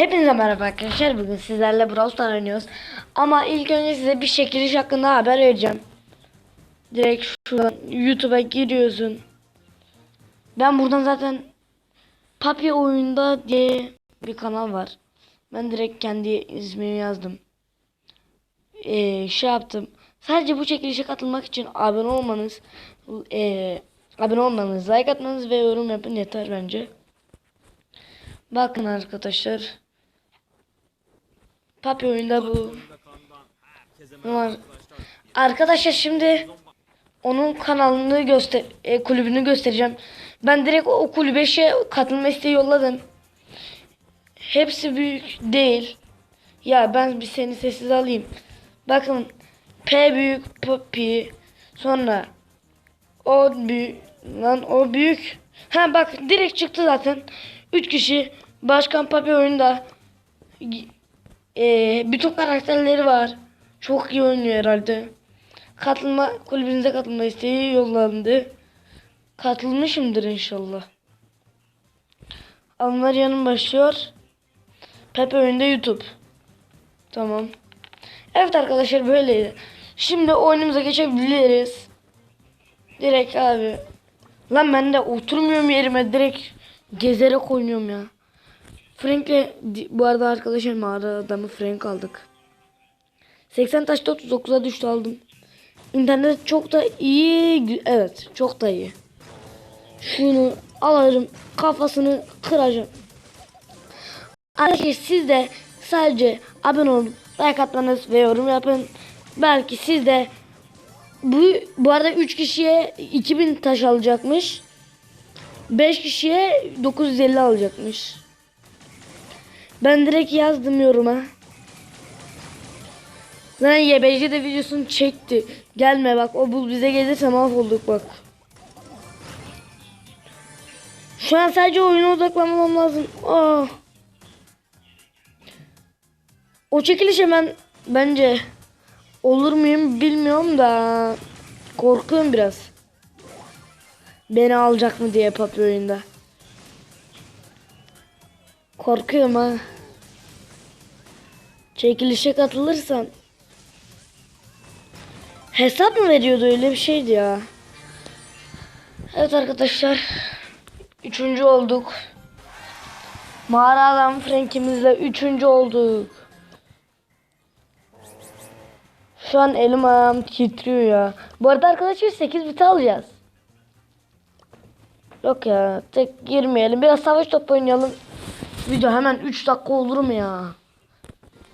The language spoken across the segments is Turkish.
Hepinize merhaba arkadaşlar. Bugün sizlerle Brawl Stars oynuyoruz. Ama ilk önce size bir çekiliş hakkında haber vereceğim. Direkt şuradan YouTube'a giriyorsun. Ben buradan zaten Papi Oyunda diye bir kanal var. Ben direkt kendi ismimi yazdım. Ee, şey yaptım. Sadece bu çekilişe katılmak için abone olmanız, ee, abone olmanız, like atmanız ve yorum yapın yeter bence. Bakın arkadaşlar. Papi oyunda bu. Var. Arkadaşlar şimdi onun kanalını göster e, kulübünü göstereceğim. Ben direkt o kulübe şey katılma isteği yolladım. Hepsi büyük değil. Ya ben bir seni sessiz alayım. Bakın P büyük Papi sonra o büyük lan o büyük. Ha bak direkt çıktı zaten. 3 kişi Başkan Papi oyunda e, bütün karakterleri var. Çok iyi oynuyor herhalde. Katılma kulübünüze katılma isteği yollandı. Katılmışımdır inşallah. Anlar yanım başlıyor. Pepe oyunda YouTube. Tamam. Evet arkadaşlar böyleydi. Şimdi oyunumuza geçebiliriz. Direkt abi. Lan ben de oturmuyorum yerime direkt gezerek oynuyorum ya. Frank'le bu arada arkadaşlar mağara adamı Frank aldık. 80 taşta 39'a düştü aldım. İnternet çok da iyi. Evet çok da iyi. Şunu alırım kafasını kıracağım. Arkadaşlar siz de sadece abone olup like atmanız ve yorum yapın. Belki siz de bu, bu arada 3 kişiye 2000 taş alacakmış. 5 kişiye 950 alacakmış. Ben direkt yazdım yoruma. Lan YBC de videosunu çekti. Gelme bak o bul bize gelirse mahvolduk bak. Şu an sadece oyuna odaklanmam lazım. Oh. O çekiliş hemen bence olur muyum bilmiyorum da korkuyorum biraz. Beni alacak mı diye papi oyunda. Korkuyorum ha. Çekilişe katılırsan. Hesap mı veriyordu öyle bir şeydi ya. Evet arkadaşlar. Üçüncü olduk. Mağara adam Frank'imizle üçüncü olduk. Şu an elim ayağım titriyor ya. Bu arada arkadaşlar 8 bit alacağız. Yok ya tek girmeyelim. Biraz savaş topu oynayalım. Video hemen 3 dakika olur mu ya?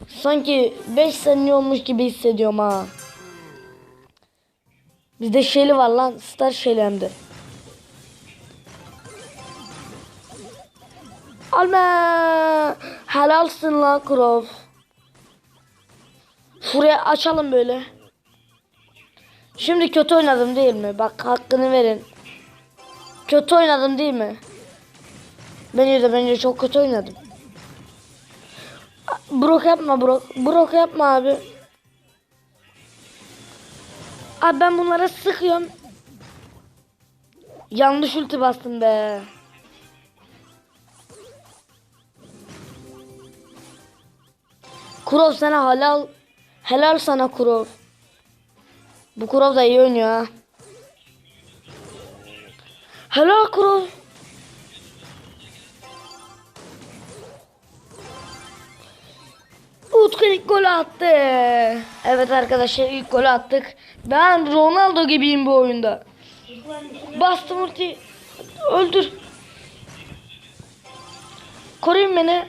Sanki 5 saniye olmuş gibi hissediyorum ha. Bizde şeyli var lan. Star şeyli hem de. Alma. Helalsin lan Krov. Şuraya açalım böyle. Şimdi kötü oynadım değil mi? Bak hakkını verin. Kötü oynadım değil mi? Bence de bence çok kötü oynadım. Brok yapma Brok. Brok yapma abi. Abi ben bunlara sıkıyorum. Yanlış ulti bastım be. Kurov sana halal. Helal sana Kurov. Bu Kurov da iyi oynuyor ha. Helal Kurov. Utku ilk golü attı. Evet arkadaşlar ilk golü attık. Ben Ronaldo gibiyim bu oyunda. Bastım ulti. Öldür. Koruyun beni.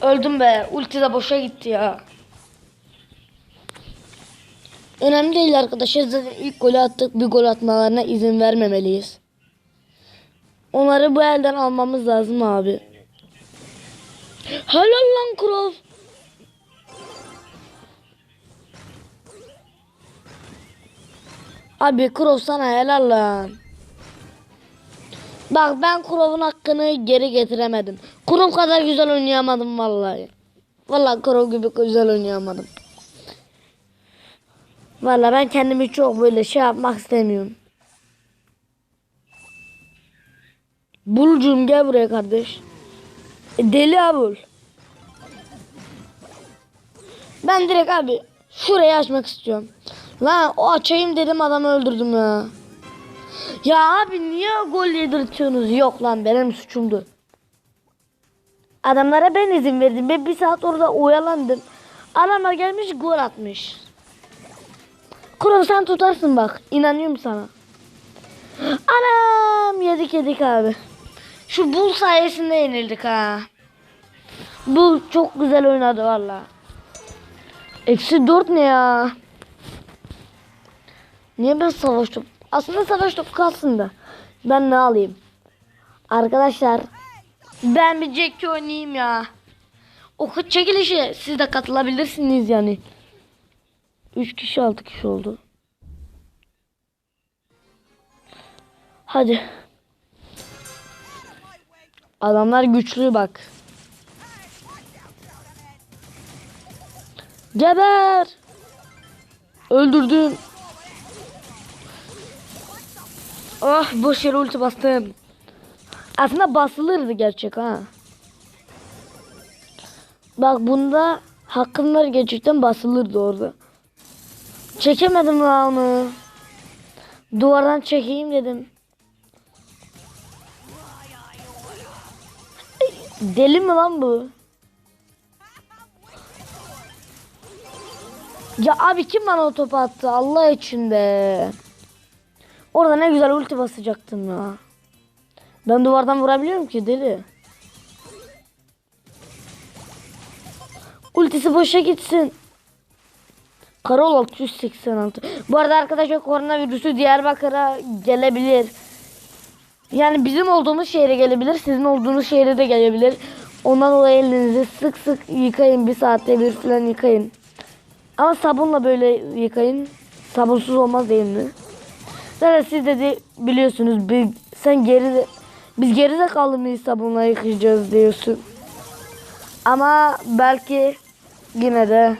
Öldüm be. Ulti de boşa gitti ya. Önemli değil arkadaşlar. Zaten ilk golü attık. Bir gol atmalarına izin vermemeliyiz. Onları bu elden almamız lazım abi. Helal lan Krov. Abi Krov sana helal lan. Bak ben Krov'un hakkını geri getiremedim. Krov kadar güzel oynayamadım vallahi. Vallahi Krov gibi güzel oynayamadım. Vallahi ben kendimi çok böyle şey yapmak istemiyorum. Bulcum gel buraya kardeş. E, deli abul. Ben direkt abi şurayı açmak istiyorum. Lan o açayım dedim adamı öldürdüm ya. Ya abi niye gol yedirtiyorsunuz? Yok lan benim suçumdu. Adamlara ben izin verdim. Ben bir saat orada oyalandım. Adamlar gelmiş gol atmış. Kurum sen tutarsın bak. İnanıyorum sana. Anam yedik yedik abi. Şu bul sayesinde yenildik ha. Bul çok güzel oynadı valla. Eksi dört ne ya? Niye ben savaş topu? Aslında savaş topu kalsın da. Ben ne alayım? Arkadaşlar ben bir Jack'i oynayayım ya. O çekilişe siz de katılabilirsiniz yani. 3 kişi 6 kişi oldu. Hadi. Adamlar güçlü bak. Geber. Öldürdüm. Ah boş yere ulti bastım. Aslında basılırdı gerçek ha. Bak bunda hakkım var gerçekten basılırdı orada. Çekemedim lan onu. Duvardan çekeyim dedim. Deli mi lan bu? Ya abi kim bana o topu attı Allah için be. Orada ne güzel ulti basacaktım ya. Ben duvardan vurabiliyorum ki deli. Ultisi boşa gitsin. Karol 686. Bu arada arkadaşlar koronavirüsü Diyarbakır'a gelebilir. Yani bizim olduğumuz şehre gelebilir. Sizin olduğunuz şehre de gelebilir. Ondan dolayı elinizi sık sık yıkayın. Bir saatte bir falan yıkayın. Ama sabunla böyle yıkayın. Sabunsuz olmaz mi? Zaten siz de, de biliyorsunuz. Bir, sen geri biz geride kaldı mıyız sabunla yıkayacağız diyorsun. Ama belki yine de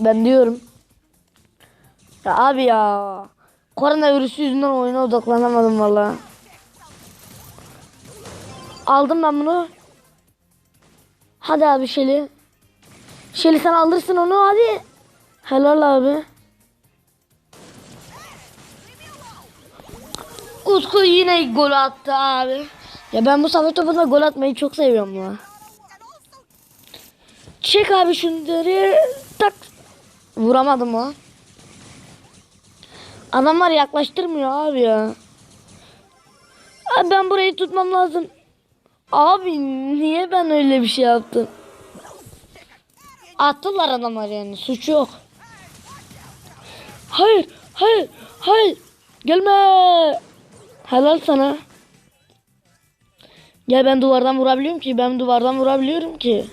ben diyorum. Ya abi ya. Koronavirüsü yüzünden oyuna odaklanamadım valla. Aldım ben bunu. Hadi abi Şeli. Şeli sen alırsın onu hadi. Helal abi. Utku yine gol attı abi. Ya ben bu savaş topunda gol atmayı çok seviyorum ya. Çek abi şunları. Tak. Vuramadım o. Adamlar yaklaştırmıyor abi ya. Abi ben burayı tutmam lazım. Abi niye ben öyle bir şey yaptım? Attılar adamlar yani suç yok. Hayır hayır hayır gelme. Helal sana. Gel ben duvardan vurabiliyorum ki ben duvardan vurabiliyorum ki.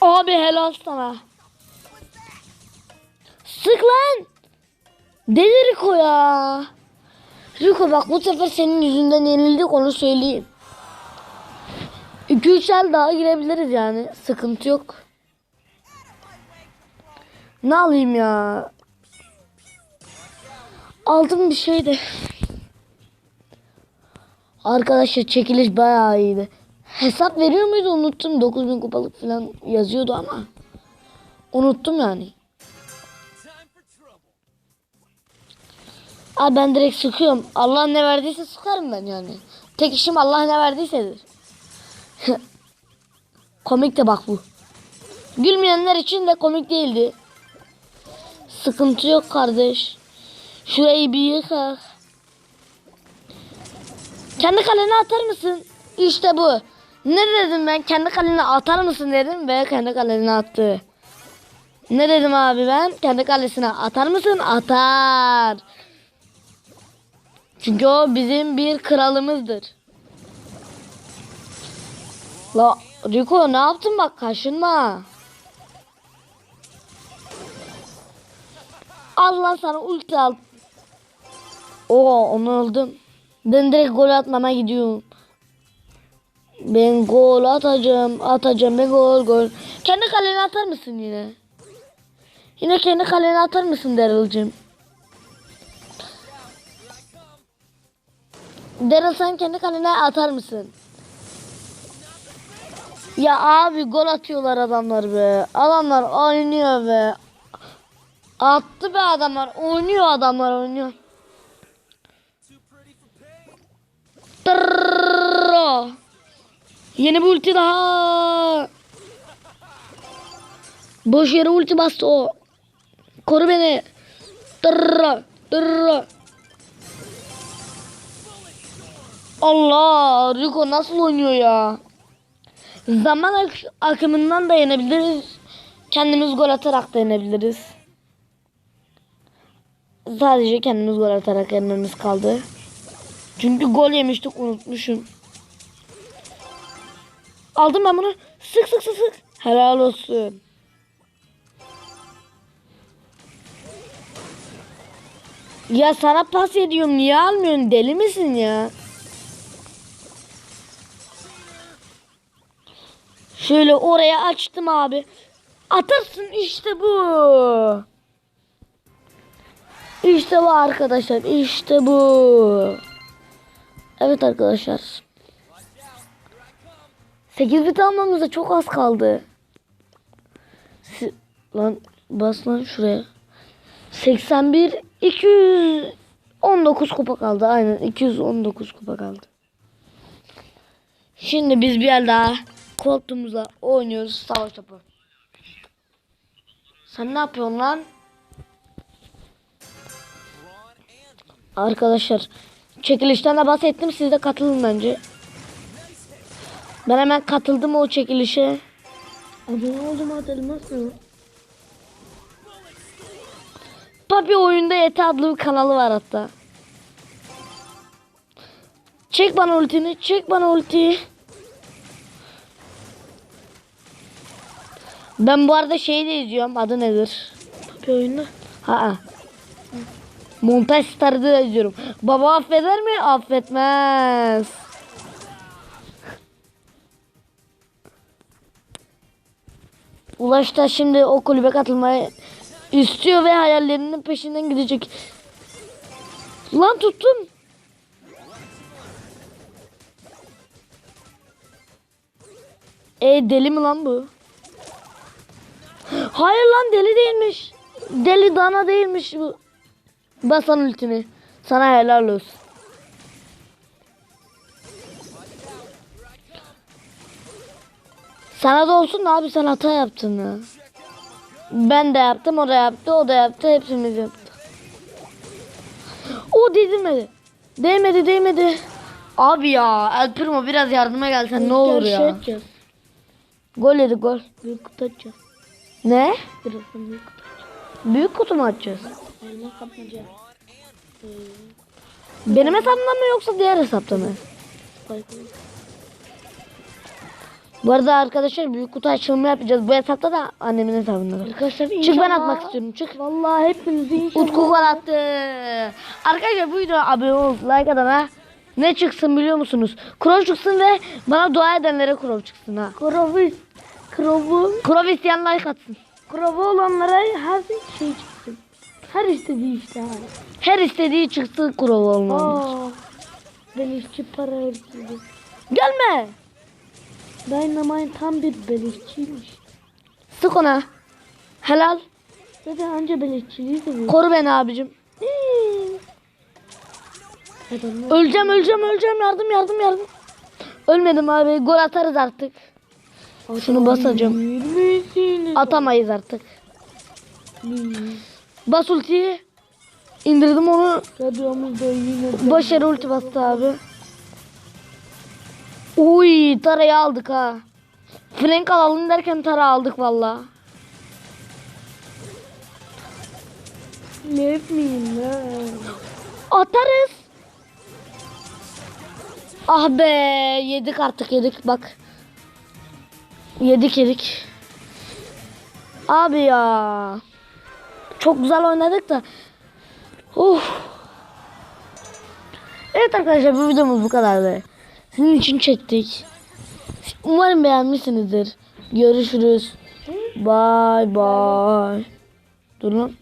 Abi helal sana. Sık lan. Deli Rico ya. Rico bak bu sefer senin yüzünden yenildik onu söyleyeyim. 2-3 el daha girebiliriz yani. Sıkıntı yok. Ne alayım ya? Aldım bir şey de. Arkadaşlar çekiliş bayağı iyiydi. Hesap veriyor muydu unuttum. 9000 kupalık falan yazıyordu ama. Unuttum yani. Abi ben direkt sıkıyorum. Allah ne verdiyse sıkarım ben yani. Tek işim Allah ne verdiysedir. komik de bak bu. Gülmeyenler için de komik değildi. Sıkıntı yok kardeş. Şurayı bir yıkak. Kendi kalene atar mısın? İşte bu. Ne dedim ben? Kendi kalene atar mısın dedim ve kendi kalene attı. Ne dedim abi ben? Kendi kalesine atar mısın? Atar. Çünkü o bizim bir kralımızdır. La Rico ne yaptın bak kaşınma. Allah sana ulti al. Oo onu aldım. Ben direkt gol atmama gidiyorum. Ben gol atacağım, atacağım ben gol gol. Kendi kalene atar mısın yine? Yine kendi kalene atar mısın Daryl'cığım? Daryl sen kendi kalene atar mısın? Ya abi gol atıyorlar adamlar be. Adamlar oynuyor be. Attı be adamlar. Oynuyor adamlar oynuyor. Tırrrr. Allah Rico nasıl oynuyor ya? Zaman ak- akımından da yenebiliriz. Kendimiz gol atarak da yenebiliriz. Sadece kendimiz gol atarak yenmemiz kaldı. Çünkü gol yemiştik unutmuşum. Aldım ben bunu. Sık sık sık sık. Helal olsun. Ya sana pas ediyorum niye almıyorsun deli misin ya? Şöyle oraya açtım abi. Atarsın işte bu. İşte bu arkadaşlar. işte bu. Evet arkadaşlar. 8 bit almamıza çok az kaldı. Si- lan bas lan şuraya. 81 219 kupa kaldı. Aynen 219 kupa kaldı. Şimdi biz bir el daha koltuğumuzla oynuyoruz savaş topu. Sen ne yapıyorsun lan? Arkadaşlar çekilişten de bahsettim siz de katılın bence. Ben hemen katıldım o çekilişe. Abone oldum atalım nasıl? Papi oyunda Ete adlı bir kanalı var hatta. Çek bana ultini, çek bana ultiyi. Ben bu arada şeyi de izliyorum. Adı nedir? Papi oyunu. Ha. Montaj Star'ı da izliyorum. Baba affeder mi? Affetmez. Ulaş da şimdi o kulübe katılmayı istiyor ve hayallerinin peşinden gidecek. Lan tuttum. E deli mi lan bu? Hayır lan deli değilmiş. Deli dana değilmiş bu. Basan ultini. Sana helal olsun. Sana da olsun da abi sen hata yaptın ya. Ben de yaptım, o da yaptı, o da yaptı, hepimiz yaptık. O değmedi. Değmedi, değmedi. Abi ya, El Primo biraz yardıma gelsen ne olur ya. Gol yedi gol. Açacağız. Ne? Birazdan büyük kutu. Büyük kutu mu açacağız? Elma kapmaca. Ee, Benim hesabımda mı yoksa diğer hesapta mı? Bu arada arkadaşlar büyük kutu açılımı yapacağız. Bu hesapta da annemin hesabında. da. Arkadaşlar Çık inşallah. ben atmak istiyorum çık. Vallahi hepinizi inşallah. Utku gol attı. Arkadaşlar bu videoya abone olup like atana ne çıksın biliyor musunuz? Krov çıksın ve bana dua edenlere krov çıksın ha. Krovi. Krovu. Krov isteyen like atsın. Krovu olanlara her şey çıksın. Her istediği işte abi. Her istediği çıksın krov olmalı. Aa. Beleşçi para hırsızı. Gelme. Dynamite tam bir beleşçiymiş. Sık ona. Helal. Zaten anca beleşçiliği seviyor. Koru beni abicim. Öleceğim öleceğim öleceğim yardım yardım yardım. Ölmedim abi gol atarız artık. Şunu basacağım. Atamayız artık. Bas ultiyi. İndirdim onu. Başarı ulti bastı abi. Uy tarayı aldık ha. Frank alalım derken tara aldık valla. ne yapmayayım lan. Atarız. Ah be yedik artık yedik bak. Yedik yedik. Abi ya. Çok güzel oynadık da. Uf. Evet arkadaşlar bu videomuz bu kadardı. Sizin için çektik. Umarım beğenmişsinizdir. Görüşürüz. Bye bye. Dur lan.